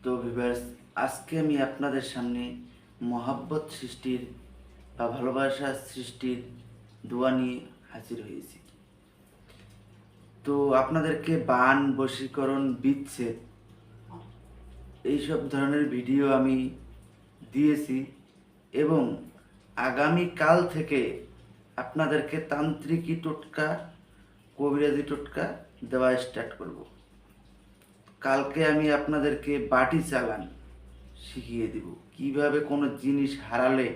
তো ভিভার্স আজকে আমি আপনাদের সামনে মহাব্বত সৃষ্টির বা ভালোবাসা সৃষ্টির দোয়া নিয়ে হাজির হয়েছি। তো আপনাদেরকে বান, বশীকরণ, বিচ্ছেদ এইসব ধরনের ভিডিও আমি দিয়েছি এবং আগামী কাল থেকে আপনাদেরকে তান্ত্রিকী টোটকা, কবিরাজি টোটকা দেওয়া স্টার্ট করব। কালকে আমি আপনাদেরকে বাটি চালান শিখিয়ে দিব। কীভাবে কোনো জিনিস হারালে,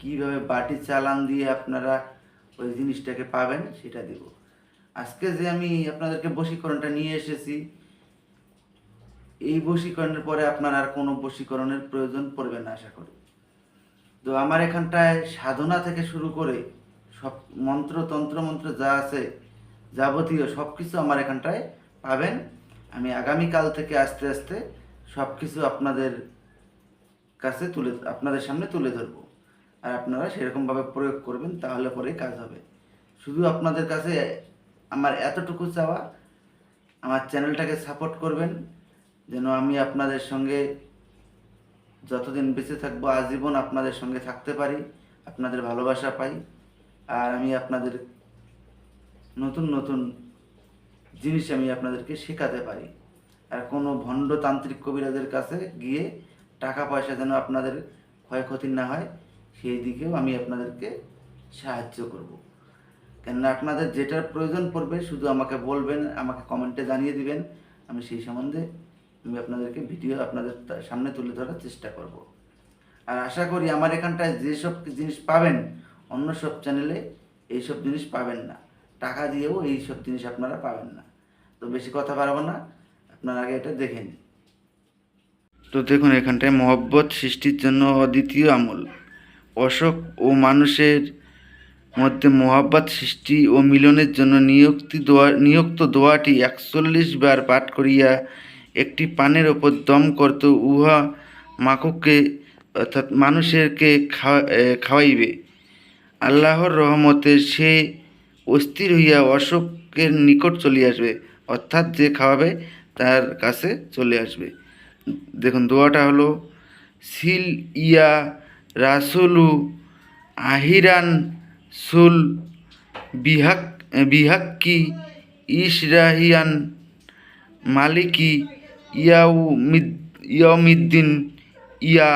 কীভাবে বাটি চালান দিয়ে আপনারা ওই জিনিসটাকে পাবেন সেটা দিব। আজকে যে আমি আপনাদেরকে বশীকরণটা নিয়ে এসেছি, এই বশীকরণের পরে আপনার আর কোনো বশীকরণের প্রয়োজন পড়বে না, আশা করি। তো আমার এখানটায় সাধনা থেকে শুরু করে সব মন্ত্র তন্ত্র মন্ত্র যা আছে যাবতীয় সব কিছু আমার এখানটায় পাবেন। আমি আগামীকাল থেকে আস্তে আস্তে সব কিছু আপনাদের কাছে তুলে, আপনাদের সামনে তুলে ধরবো। আর আপনারা সেরকমভাবে প্রয়োগ করবেন, তাহলে পরে কাজ হবে। শুধু আপনাদের কাছে আমার এতটুকু চাওয়া, আমার চ্যানেলটাকে সাপোর্ট করবেন, যেন আমি আপনাদের সঙ্গে যতদিন বেঁচে থাকব, আজীবন আপনাদের সঙ্গে থাকতে পারি, আপনাদের ভালোবাসা পাই, আর আমি আপনাদের নতুন নতুন জিনিস আমি আপনাদেরকে শেখাতে পারি। আর কোনো ভণ্ড তান্ত্রিক কবিরাজের কাছে গিয়ে টাকা পয়সা যেন আপনাদের ক্ষয়ক্ষতি না হয়, সেই দিকেও আমি আপনাদেরকে সাহায্য করব। কেননা আপনাদের যেটার প্রয়োজন পড়বে শুধু আমাকে বলবেন, আমাকে কমেন্টে জানিয়ে দিবেন। আমি সেই সম্বন্ধে আমি আপনাদেরকে ভিডিও আপনাদের সামনে তুলে ধরার চেষ্টা করব। আর আশা করি আমার এখানটায় যেসব জিনিস পাবেন, অন্য সব চ্যানেলে এইসব জিনিস পাবেন না। টাকা দিয়েও এই সব জিনিস আপনারা পাবেন না। তো বেশি কথা পারব না, আপনারা আগে এটা দেখে নিন। তো দেখুন, এখানটায় মহব্বত সৃষ্টির জন্য অদ্বিতীয় আমল। অশোক ও মানুষের মধ্যে মহাব্বত সৃষ্টি ও মিলনের জন্য নিযুক্তি দোয়া, নিযুক্ত দোয়াটি একচল্লিশ বার পাঠ করিয়া একটি পানের ওপর দম করত উহা মাকুককে অর্থাৎ মানুষেরকে খাওয়া খাওয়াইবে। আল্লাহর রহমতে সে অস্থির হইয়া অশোকের নিকট চলে আসবে, অর্থাৎ যে খাওয়াবে তার কাছে চলে আসবে। দেখুন, দোয়াটা হলো, সিল ইয়া রাসুলু আহিরান সুল বিহাক, বিহাক্কি ইসরাহিয়ান মালিকি ইয়াউ মিদ ইয়মিদ্দিন ইয়া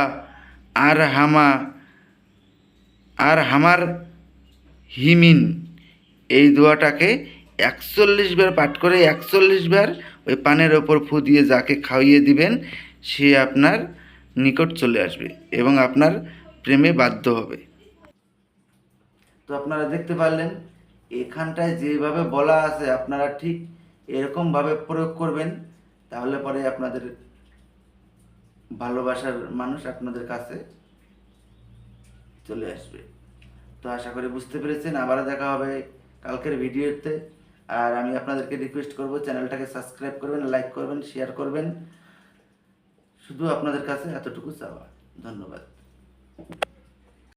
আর হামা আর হামার হিমিন। এই দোয়াটাকে একচল্লিশ বার পাঠ করে একচল্লিশ বার ওই পানের ওপর ফু দিয়ে যাকে খাইয়ে দিবেন, সে আপনার নিকট চলে আসবে এবং আপনার প্রেমে বাধ্য হবে। তো আপনারা দেখতে পারলেন, এখানটায় যেভাবে বলা আছে আপনারা ঠিক এরকমভাবে প্রয়োগ করবেন, তাহলে পরে আপনাদের ভালোবাসার মানুষ আপনাদের কাছে চলে আসবে। তো আশা করি বুঝতে পেরেছেন, আবারও দেখা হবে কালকের ভিডিওতে। আর আমি আপনাদেরকে রিকোয়েস্ট করব, চ্যানেলটাকে সাবস্ক্রাইব করবেন লাইক করবেন শেয়ার করবেন। শুধু আপনাদের কাছে এতটুকু চাওয়া। ধন্যবাদ।